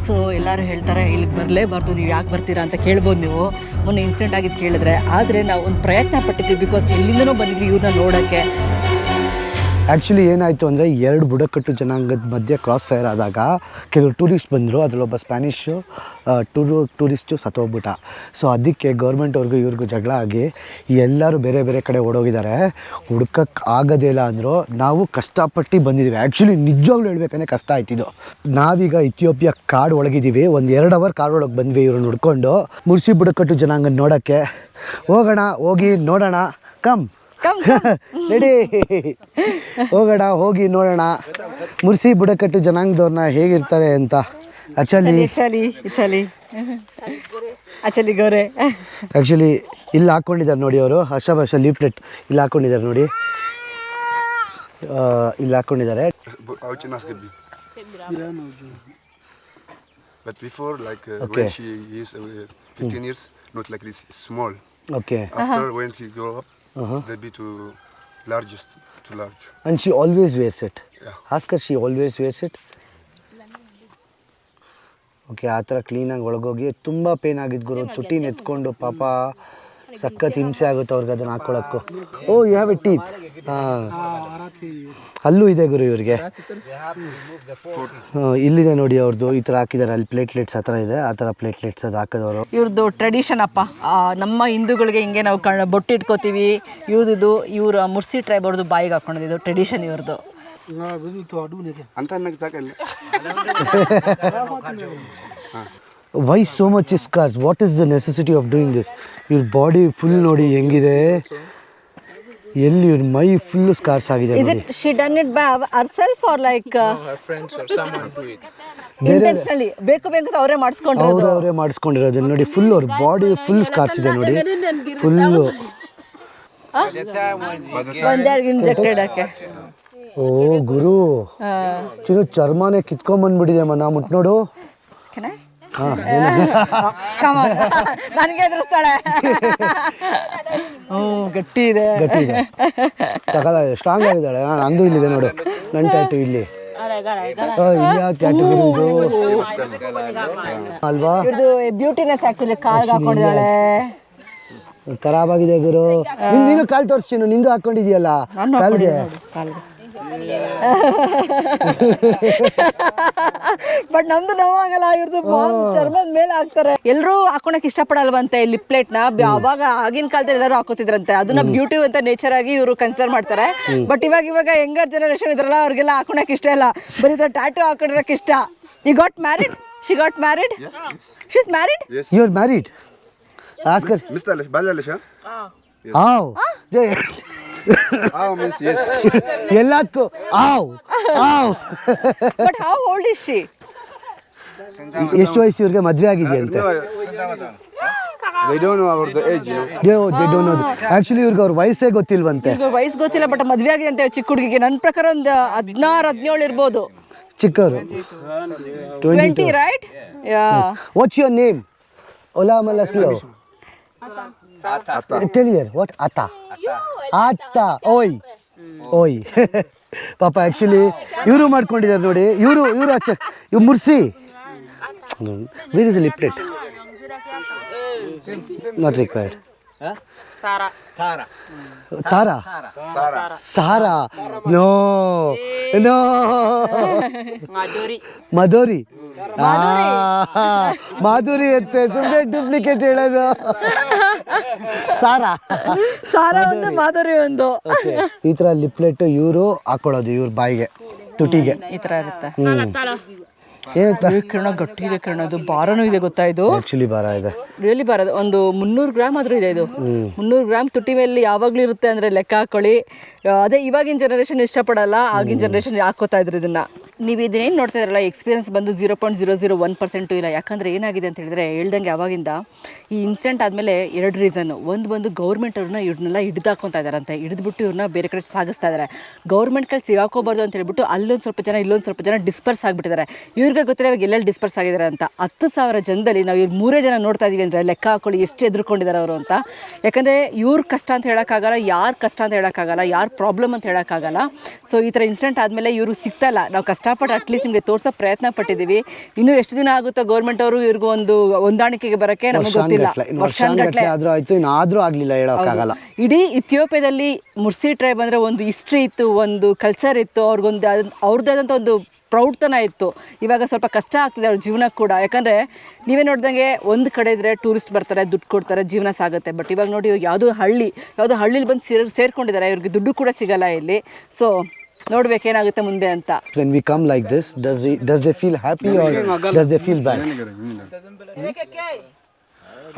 so ಎಲ್ಲರೂ ಹೇಳ್ತಾರೆ ಇಲ್ಲಿಗೆ ಬರಲೇಬಾರ್ದು ನೀವು ಯಾಕೆ ಬರ್ತೀರಾ ಅಂತ ಕೇಳ್ಬೋದು ನೀವು. ಮೊನ್ನೆ ಇನ್ಸಿಡೆಂಟ್ ಆಗಿದ್ದು ಕೇಳಿದ್ರೆ ಆದರೆ ನಾವು ಒಂದು ಪ್ರಯತ್ನ ಪಟ್ಟಿದ್ವಿ ಬಿಕಾಸ್ ಎಲ್ಲಿಂದನೂ ಬಂದಿದ್ವಿ ಇವ್ರನ್ನ ನೋಡೋಕ್ಕೆ. ಆ್ಯಕ್ಚುಲಿ ಏನಾಯಿತು ಅಂದರೆ ಎರಡು ಬುಡಕಟ್ಟು ಜನಾಂಗದ ಮಧ್ಯೆ ಕ್ರಾಸ್ ಫೈರ್ ಆದಾಗ ಕೆಲವು ಟೂರಿಸ್ಟ್ ಬಂದರು. ಅದರಲ್ಲೊಬ್ಬ ಸ್ಪ್ಯಾನಿಷು ಟೂರು ಟೂರಿಸ್ಟು ಸತ್ತೋಗ್ಬಿಟ್ಟ. ಸೊ ಅದಕ್ಕೆ ಗೌರ್ಮೆಂಟ್ ಅವ್ರಿಗೂ ಇವ್ರಿಗೂ ಜಗಳ ಆಗಿ ಎಲ್ಲರೂ ಬೇರೆ ಬೇರೆ ಕಡೆ ಓಡೋಗಿದ್ದಾರೆ. ಹುಡ್ಕಕ್ಕೆ ಆಗೋದೇ ಇಲ್ಲ ಅಂದರು. ನಾವು ಕಷ್ಟಪಟ್ಟು ಬಂದಿದ್ದೀವಿ ಆ್ಯಕ್ಚುಲಿ ನಿಜವಾಗ್ಲೂ ಹೇಳ್ಬೇಕಂದ್ರೆ ಕಷ್ಟ ಆಯ್ತಿದ್ದು ನಾವೀಗ ಇಥಿಯೋಪಿಯಾ ಕಾಡು ಒಳಗಿದ್ದೀವಿ ಒಂದು ಎರಡು ಅವರ್ ಕಾಡು ಒಳಗೆ ಬಂದ್ವಿ ಇವ್ರನ್ನ ಹುಡ್ಕೊಂಡು. ಮುರ್ಸಿ ಬುಡಕಟ್ಟು ಜನಾಂಗ ನೋಡೋಕ್ಕೆ. ಹೋಗೋಣ, ಹೋಗಿ ನೋಡೋಣ. ಕಮ್ ರೆಡಿ ಹೋಗೋಣ ಹೋಗಿ ನೋಡೋಣ. ಮುರ್ಸಿ ಬುಡಕಟ್ಟು ಜನಾಂಗದವ್ರನ್ನ ಹೇಗಿರ್ತಾರೆ ಅಂತ. ಅಚಲಿ ಚಲಿ ಚಲಿ ಅಚಲಿ ಗೌರೆ. ಆ್ಯಕ್ಚುಲಿ ಇಲ್ಲಿ ಹಾಕ್ಕೊಂಡಿದ್ದಾರೆ ನೋಡಿ ಅವರು. ಹರ್ಷ ಭಾಷ ಲೀಫ್ಲೆಟ್ ಇಲ್ಲಿ ಹಾಕ್ಕೊಂಡಿದ್ದಾರೆ ನೋಡಿ. ಇಲ್ಲಿ ಹಾಕ್ಕೊಂಡಿದ್ದಾರೆ. But before, like uh, Okay. when she is uh, 15 years, not like this, small. Okay. After when she grow up, they'll be to largest, to large. And she always wears it Yeah. Ask her she always wears it okay ಆ ಥರ ಕ್ಲೀನಾಗಿ ಒಳಗೋಗಿ ತುಂಬ pain ಆಗಿದ್ದು ಗುರು. ತುಟಿನ ಎತ್ಕೊಂಡು ಪಾಪ. ಸಖತ್ ಹಿಂಸೆ ಆಗುತ್ತೆ ಅವ್ರಿಗೆ ಅದನ್ನು ಹಾಕ್ಕೊಳಕ್ಕೂ ಓ ಯು ಹ್ಯಾವ್ ಎ ಟೀತ್ ಹಾಂ. ಅಲ್ಲೂ ಇದೆ ಗುರು ಇವ್ರಿಗೆ. ಇಲ್ಲಿದೆ ನೋಡಿ ಅವ್ರದ್ದು ಈ ಥರ ಹಾಕಿದ್ದಾರೆ. ಅಲ್ಲಿ ಪ್ಲೇಟ್ಲೆಟ್ಸ್ ಆ ಥರ ಇದೆ. ಆ ಥರ ಪ್ಲೇಟ್ಲೆಟ್ಸ್ ಅದು ಹಾಕಿದವರು. ಇವ್ರದ್ದು ಟ್ರೆಡಿಷನ್ ಅಪ್ಪ. ನಮ್ಮ ಹಿಂದೂಗಳಿಗೆ ಹಿಂಗೆ ನಾವು ಕಣ್ ಬೊಟ್ಟು ಇಟ್ಕೋತೀವಿ. ಇವ್ರದ್ದು ಇವ್ರ ಮುರ್ಸಿ ಟ್ರೈಬ್ ಅವ್ರದ್ದು ಬಾಯಿಗೆ ಹಾಕೊಂಡಿದ್ದು ಟ್ರೆಡಿಷನ್ ಇವ್ರದ್ದು ಅಂತ. Why so much is scars what is the necessity of doing this ಇವ್ರ ಬಾಡಿ ಫುಲ್ ನೋಡಿ ಹೆಂಗಿದೆ? ಎಲ್ಲಿ ಇವ್ರ ಮೈ ಫುಲ್ ಸ್ಕಾರ್ಸ್ ಆಗಿದೆ ಇಸ್ ನೋಡಿ. It she done it by our self or like Her friends or someone do it. Intentionally ಬೇಕು ಬೇಕು ಅಂತ ಅವರೇ ಮಾಡಿಸ್ಕೊಂಡ್ರು ಅವ್ರು ಅವರೇ ಮಾಡಿಸ್ಕೊಂಡಿರೋದು. ನೋಡಿ ಫುಲ್ ಅವ್ರ ಬಾಡಿ ಫುಲ್ ಸ್ಕಾರ್ಸ್ ಇದೆ ನೋಡಿ. ಫುಲ್ಲು ಒಂದೆರಡು ಇಂಜೆಕ್ಟೆಡ್ ಹಾಕೆ ಓ ಗುರು. ಚಿನ್ನು ಚರ್ಮನೇ ಕಿತ್ಕೊಂಬಂದ್ಬಿಟ್ಟಿದೆ ನಾ ಮುಟ್ ನೋಡು ನನಗೆ ಎದುರಿಸ್ತಾಳೆ. ಹ್ಞೂ ಗಟ್ಟಿ ಇದೆ. ಗಟ್ಟಿ ಇದೆ. ಸಕಲ ಸ್ಟ್ರಾಂಗ್ ಆಗಿದ್ದಾಳೆ. ನಾನು ಅಂದು ಇಲ್ಲಿದೆ ನೋಡು. ನನ್ನ ಟ್ಯಾಟು ಇಲ್ಲಿ. ಸೊ ಇಲ್ಲಿ ಯಾವ ಟ್ಯಾಟು ಗುರು ಇದು ಅಲ್ವಾ? ಇವ್ರದ್ದು ಬ್ಯೂಟಿನೆಸ್ ಆಕ್ಚುಲಿ ಕಾಲ್ಗೆ ಹಾಕೊಂಡಿದ್ದಾಳೆ ಖರಾಬ್ ಆಗಿದೆ ಗುರು. ನಿಂದು ನೀನು ಕಾಲ್ ತೋರಿಸ್ತೀನಿ. ನಿಂದು ಹಾಕೊಂಡಿದ್ಯಲ್ಲ ಕಾಲ್ಗೆ. ಬಟ್ ನಮ್ದು ನೋವಾಗಲ್ಲ ಇವ್ರದ್ದು ಚರ್ಮದ ಮೇಲೆ ಹಾಕ್ತಾರೆ. ಎಲ್ಲರೂ ಹಾಕೊಳಕ್ ಇಷ್ಟಪಡಲ್ವಂತೆ ಲಿಪ್ ಪ್ಲೇಟ್ನ? ಅವಾಗ ಆಗಿನ ಕಾಲದಲ್ಲಿ ಎಲ್ಲರೂ ಹಾಕೋತಿದ್ರಂತೆ. ಅದನ್ನ ಬ್ಯೂಟಿ ಅಂತ ನೇಚರ್ ಆಗಿ ಇವರು ಕನ್ಸಿಡರ್ ಮಾಡ್ತಾರೆ. ಬಟ್ ಇವಾಗ ಇವಾಗ ಯಂಗರ್ ಜನರೇಷನ್ ಇದ್ರಲ್ಲ ಅವ್ರಿಗೆಲ್ಲ ಹಾಕೊಳಕ್ ಇಷ್ಟ ಇಲ್ಲ. ಬರೀ ಟ್ಯಾಟೂ ಹಾಕೊಂಡಿರಕ್ ಇಷ್ಟ. He got married she got married she's married you are married ask her miss ಬಾಲ್ಯ Bali Alish, huh? ಆವ್ ಜೈ Ah, means yes. ಎಲ್ಲದಕ್ಕೂ. ಆವ್ ಆವ್. But how old is she ಎಷ್ಟು ವಯಸ್ಸು ಇವ್ರಿಗೆ ಮದುವೆ ಆಗಿದೆಯಂತೆ? No, they don't know about the age, you know. Actually ಇವ್ರಿಗೆ ಅವ್ರ ವಯಸ್ಸೇ ಗೊತ್ತಿಲ್ವಂತೆ. ವಯಸ್ಸು ಗೊತ್ತಿಲ್ಲ ಬಟ್ ಮದ್ವೆ ಆಗಿದೆ ಅಂತ ಚಿಕ್ಕ ಹುಡುಗಿಗೆ. ನನ್ನ ಪ್ರಕಾರ ಒಂದು ಹದಿನಾರು ಹದಿನೇಳು ಇರ್ಬೋದು. ಚಿಕ್ಕವರು. Twenty twenty right yeah what's your name Ola ಮಲಸಿಯೋ ಟೆಲಿಯರ್ ವಾಟ್ ಅತ್ತ ಅತ್ತ ಓಯ್ ಓಯ್ ಪಾಪ ಆ್ಯಕ್ಚುಲಿ ಇವರು ಮಾಡ್ಕೊಂಡಿದ್ದಾರೆ ನೋಡಿ. ಇವರು ಇವರು ಆಚೆ ಇವ್ರು ಮುರ್ಸಿ. Where is lip plate not required Tara Sara no no Madhuri ಆ, ಮಾಧುರಿ ಅಂತೆ ಸುಮ್ಮನೆ ಡೂಪ್ಲಿಕೇಟ್ ಹೇಳೋದು. ಸಾರಾ? ಸಾರಾ ಒಂದು ಮಾಧುರಿ ಒಂದು. ಓಕೆ ಈ ತರ ಲಿಪ್ಲೆಟ್ ಇವರು ಹಾಕೊಳ್ಳೋದು ಇವ್ರ ಬಾಯಿಗೆ ತುಟಿಗೆ. ಈ ತರ ಇರುತ್ತೆ. ಏ, ಕಿರಣ ಗಟ್ಟಿ ಇದೆ ಕಿರಣ ಇದು ಭಾರನೂ ಇದೆ ಗೊತ್ತಾ ಇದು? ಆ್ಯಕ್ಚುಲಿ ಭಾರ ಇದೆ. ರಿಯಲಿ ಭಾರ ಒಂದು ಮುನ್ನೂರು ಗ್ರಾಮ್ ಆದ್ರೂ ಇದೆ ಇದು. ಮುನ್ನೂರು ಗ್ರಾಮ್ ತುಟಿ ಮೇಲೆ ಯಾವಾಗ್ಲೂ ಇರುತ್ತೆ ಅಂದ್ರೆ ಲೆಕ್ಕ ಹಾಕೊಳ್ಳಿ. ಅದೇ ಇವಾಗಿನ ಜನರೇಷನ್ ಇಷ್ಟಪಡಲ್ಲ ಆಗಿನ ಜನರೇಷನ್ ಹಾಕೋತಾ ಇದ್ರು ಇದನ್ನ. ನೀವು ಇದನ್ನೇನು ನೋಡ್ತಾ ಇದ್ರಲ್ಲ ಎಕ್ಸ್ಪೀರಿಯನ್ಸ್ ಬಂದು zero point zero zero one percent ಇಲ್ಲ. ಯಾಕಂದರೆ ಏನಾಗಿದೆ ಅಂತ ಹೇಳಿದ್ರೆ ಹೇಳ್ದಂಗೆ ಅವಾಗಿಂದ ಈ ಇನ್ಸಿಡೆಂಟ್ ಆದಮೇಲೆ ಎರಡು ರೀಸನ್ ಒಂದು ಬಂದು ಗೌರ್ಮೆಂಟ್ ಅವ್ರನ್ನ ಇವ್ರನ್ನೆಲ್ಲ ಹಿಡ್ದು ಹಾಕೊತಾ ಇದಾರಂತೆ. ಹಿಡಿದ್ಬಿಟ್ಟು ಇವ್ರನ್ನ ಬೇರೆ ಕಡೆ ಸಾಗಿಸ್ತಾ ಇದ್ದಾರೆ ಗೌರ್ಮೆಂಟ್ ಕೈ ಸಿಗಾಕೋಬಾರ್ದು ಅಂತ ಹೇಳ್ಬಿಟ್ಟು ಅಲ್ಲೊಂದು ಸ್ವಲ್ಪ ಜನ ಇಲ್ಲೊಂದು ಸ್ವಲ್ಪ ಜನ ಡಿಸ್ಪರ್ಸ್ ಆಗಿಬಿಟ್ಟಿದ್ದಾರೆ ಇವ್ರಿಗೆ ಗೊತ್ತಿಲ್ಲ ಇವಾಗ ಎಲ್ಲೆಲ್ಲಿ ಡಿಸ್ಪರ್ಸ್ ಆಗಿದ್ದಾರೆ ಅಂತ. ಹತ್ತು ಸಾವಿರ ಜನದಲ್ಲಿ ನಾವು ಇವ್ರು ಮೂರೇ ಜನ ನೋಡ್ತಾ ಇದ್ದೀವಿ ಅಂದರೆ ಲೆಕ್ಕ ಹಾಕೊಳ್ಳಿ ಎಷ್ಟು ಎದುರ್ಕೊಂಡಿದ್ದಾರೆ ಅವರು ಅಂತ. ಯಾಕಂದರೆ ಇವ್ರ ಕಷ್ಟ ಅಂತ ಹೇಳೋಕ್ಕಾಗಲ್ಲ ಯಾರು ಕಷ್ಟ ಅಂತ ಹೇಳೋಕ್ಕಾಗಲ್ಲ ಯಾರ ಪ್ರಾಬ್ಲಮ್ ಅಂತ ಹೇಳೋಕ್ಕಾಗಲ್ಲ. ಸೊ ಈ ಥರ ಇನ್ಸಿಡೆಂಟ್ ಆದಮೇಲೆ ಇವರು ಸಿಗ್ತಲ್ಲ. ನಾವು ಕಷ್ಟಪಟ್ಟು ಅಟ್ಲೀಸ್ಟ್ ನಿಮಗೆ ತೋರ್ಸೋ ಪ್ರಯತ್ನ ಪಟ್ಟಿದ್ದೀವಿ ಇನ್ನೂ ಎಷ್ಟು ದಿನ ಆಗುತ್ತೋ ಗೌರ್ಮೆಂಟ್ ಅವರು ಇವ್ರಿಗೂ ಒಂದು ಹೊಂದಾಣಿಕೆಗೆ ಬರೋಕ್ಕೆ ನಮಗೆ ಗೊತ್ತಿಲ್ಲ. ಆದರೂ ಆಯಿತು ಇನ್ನು ಆದರೂ ಆಗಲಿಲ್ಲ ಹೇಳೋಕ್ಕಾಗಲ್ಲ. ಇಡೀ ಇಥಿಯೋಪಿಯಾದಲ್ಲಿ ಮುರ್ಸಿ ಟ್ರೈಬ್ ಅಂದರೆ ಒಂದು ಹಿಸ್ಟ್ರಿ ಇತ್ತು ಒಂದು ಕಲ್ಚರ್ ಇತ್ತು ಅವ್ರಿಗೊಂದು ಅದ್- ಅವ್ರದ್ದೇ ಆದಂಥ ಒಂದು ಪ್ರೌಢತನ ಇತ್ತು. ಇವಾಗ ಸ್ವಲ್ಪ ಕಷ್ಟ ಆಗ್ತಿದೆ ಅವ್ರ ಜೀವನ ಕೂಡ. ಯಾಕಂದರೆ ನೀವೇ ನೋಡ್ದಂಗೆ ಒಂದು ಕಡೆ ಇದ್ದರೆ ಟೂರಿಸ್ಟ್ ಬರ್ತಾರೆ ದುಡ್ಡು ಕೊಡ್ತಾರೆ ಜೀವನ ಸಾಗುತ್ತೆ. ಬಟ್ ಇವಾಗ ನೋಡಿ ಇವಾಗ ಯಾವುದೋ ಹಳ್ಳಿ ಯಾವುದೋ ಹಳ್ಳಿಲಿ ಬಂದು ಸೇರ್ ಸೇರ್ಕೊಂಡಿದ್ದಾರೆ. ಇವ್ರಿಗೆ ದುಡ್ಡು ಕೂಡ ಸಿಗಲ್ಲ ಇಲ್ಲಿ. ಸೊ ನೋಡ್ಬೇಕೇನಾಗುತ್ತೆ ಮುಂದೆ ಅಂತ. When we come like this does he, does they feel happy or does feel feel bad?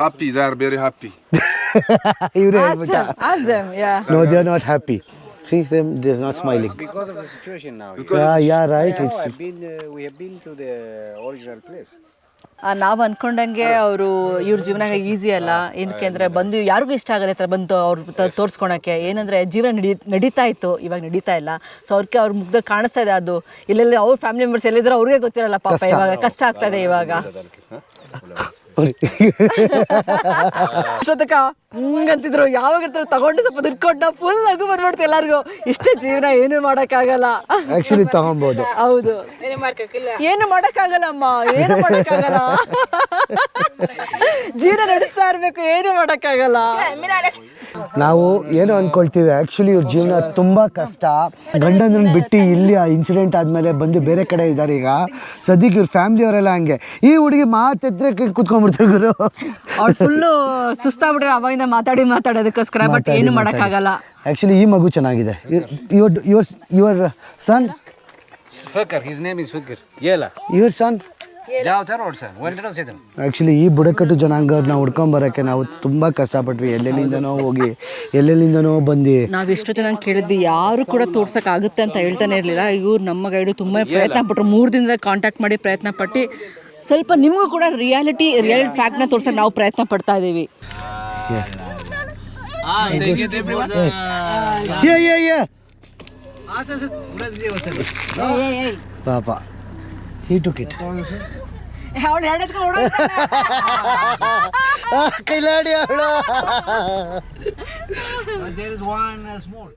Happy, they are very happy. ಇವರೇ ಹೇಳ್ಬಿಟ್ಟ. No they are not happy see they're not no, smiling it's Because of the situation now. yeah yeah, yeah right yeah, it's I've been, uh, we have been to the original place. ನಾವು ಅನ್ಕೊಂಡಂಗೆ ಅವರು ಇವ್ರ ಜೀವನ easy ಅಲ್ಲ ಏನಕ್ಕೆ ಅಂದ್ರೆ ಬಂದು ಯಾರಿಗೂ ಇಷ್ಟ ಆಗಲ್ಲ ಈ ಥರ ಬಂದು ಅವ್ರ ತೋರ್ಸ್ಕೊಳಕ್ಕೆ ಏನಂದ್ರೆ ಜೀವನ ನಡಿ ನಡೀತಾ ಇತ್ತು ಇವಾಗ ನಡೀತಾ ಇಲ್ಲ ಸೊ ಅವ್ರಿಗೆ ಅವ್ರ ಮುಗ್ದ ಕಾಣಿಸ್ತಾ ಇದೆ ಅದು ಇಲ್ಲೆಲ್ಲ ಅವ್ರ ಫ್ಯಾಮಿಲಿ ಮೆಂಬರ್ಸ್ ಎಲ್ಲಿದ್ರು ಅವ್ರಿಗೆ ಗೊತ್ತಿರಲ್ಲ ಪಾಪ ಇವಾಗ ಕಷ್ಟ ಆಗ್ತದೆ ಇವಾಗ ಅಷ್ಟೊತ್ತಕ ಹಂಗಂತಿದ್ರು. ಯಾವಾಗ ಇರ್ತಾರೆ ತಗೊಂಡು ಸ್ವಲ್ಪ ದುಡ್ಕೊಂಡು ಫುಲ್ ನಗು ಬರ್ಬಿಡ್ತು ಎಲ್ಲರಿಗೂ. ಇಷ್ಟೇ ಜೀವನ ಏನು ಮಾಡೋಕ್ಕಾಗಲ್ಲ. ಆ್ಯಕ್ಚುಲಿ ತಗೊಬೋದು. ಹೌದು. ಏನು ಮಾಡಕ್ಕಾಗಲ್ಲ ಅಮ್ಮ. ಏನು ಮಾಡೋಕ್ಕಾಗಲ್ಲ. ಜೀವನ ನಡೆಸ್ತಾ ಇರ್ಬೇಕು ಏನು ಮಾಡೋಕ್ಕಾಗಲ್ಲ. ನಾವು ಏನು ಅನ್ಕೊಳ್ತೀವಿ ಆ್ಯಕ್ಚುಲಿ ಇವ್ರ ಜೀವನ ತುಂಬ ಕಷ್ಟ. ಗಂಡಂದ್ರನ್ನ ಬಿಟ್ಟು ಇಲ್ಲಿ ಆ ಇನ್ಸಿಡೆಂಟ್ ಆದಮೇಲೆ ಬಂದು ಬೇರೆ ಕಡೆ ಇದ್ದಾರೆ ಈಗ. ಸದ್ಯಕ್ಕೆ ಇವ್ರ ಫ್ಯಾಮಿಲಿಯವರೆಲ್ಲ ಹಂಗೆ. ಈ ಹುಡುಗಿ ಮಾತೆದ್ರೆ ಕುತ್ಕೊಂಡ್ಬಿಡ್ತಾರೆ ಗುರು. ಅವ್ರು ಫುಲ್ಲು ಸುಸ್ತಾಗ್ಬಿಟ್ರೆ ಅವಾಗಿಂದ ಮಾತಾಡಿ ಮಾತಾಡೋದಕ್ಕೋಸ್ಕರ ಬಟ್ ಏನು ಮಾಡೋಕ್ಕಾಗಲ್ಲ. ಆ್ಯಕ್ಚುಲಿ ಈ ಮಗು ಚೆನ್ನಾಗಿದೆ. Your your your son Fakhar his name is Fakhar ಏಲ your son sedan. Actually ಈ ಬುಡಕಟ್ಟು ಜನಾಂಗವ್ರನ್ನ ಹುಡ್ಕೊಂಬರೋಕ್ಕೆ ನಾವು ತುಂಬ ಕಷ್ಟಪಟ್ವಿ. ಎಲ್ಲೆಲ್ಲಿಂದನೋ ಹೋಗಿ ಎಲ್ಲೆಲ್ಲಿಂದನೋ ಬಂದು. ನಾವ್ ಎಷ್ಟು ಜನ ಕೇಳಿದ್ವಿ ಯಾರು ಕೂಡ ತೋರ್ಸಕ್ ಆಗುತ್ತೆ ಅಂತ ಹೇಳ್ತಾನೆ ಇರ್ಲಿಲ್ಲ. ಇವ್ರು ನಮ್ಮ ಗೈಡು ತುಂಬಾ ಪ್ರಯತ್ನ ಪಟ್ರು ಮೂರು ದಿನದ ಕಾಂಟ್ಯಾಕ್ಟ್ ಮಾಡಿ ಪ್ರಯತ್ನ ಪಟ್ಟಿ. ಸ್ವಲ್ಪ ನಿಮಗೂ ಕೂಡ ರಿಯಾಲಿಟಿ ರಿಯಲ್ ಫ್ಯಾಕ್ಟ್ನ ನ ತೋರ್ಸಕ್ ನಾವು ಪ್ರಯತ್ನ ಪಡ್ತಾ ಇದೀವಿ. Ah, they get everyone. ಯೇ ಯೇ ಯೇ ಪಾಪ ಹೀ ಟುಕ್ ಇಟ್ ಕೈಲಾಡಿ ಅವಳು But there is one uh, small.